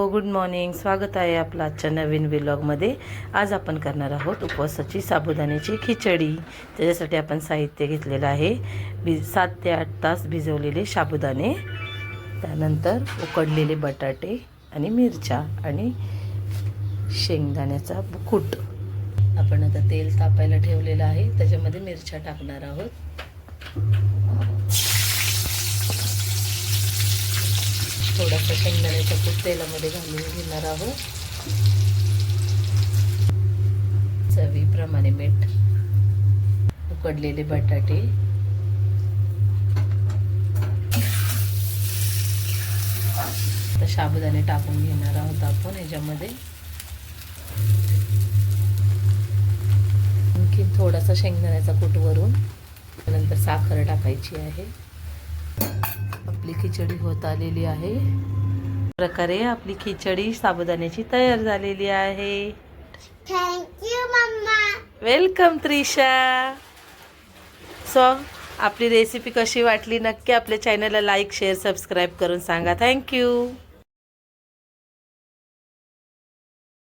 हो good morning. स्वागत आहे आपलं आजच्या नवीन व्लॉगमध्ये. आज आपण करणार आहोत उपवासाची साबुदाण्याची खिचडी. त्याच्यासाठी आपण साहित्य घेतलेलं आहे. बी सात ते आठ तास भिजवलेले साबुदाणे. त्यानंतर उकडलेले बटाटे आणि मिरच्या आणि शेंगदाण्याचा बुकूट आपण आता तेल तापायला ठेवलेलं आहे. त्याच्यामध्ये मिरच्या टाकणार आहोत. थोडासा शेंगदाण्याचा कूट तेलामध्ये घालून घेणार आहोत. चवीप्रमाणे मीठ उकडलेले बटाटे. आता साबुदाणे टाकून घेणार आहोत आपण याच्यामध्ये. आणखी थोडासा शेंगदाण्याचा कूट वरून नंतर साखर टाकायची आहे. आपली खिचडी होत आलेली आहे. प्रकारे आपली खिचडी साबुदाण्याची तयार झालेली आहे. Thank you mamma welcome Trisha so आपली रेसिपी कशी वाटली नक्की आपल्या चॅनलला लाईक शेअर सबस्क्राईब करून सांगा. थँक्यू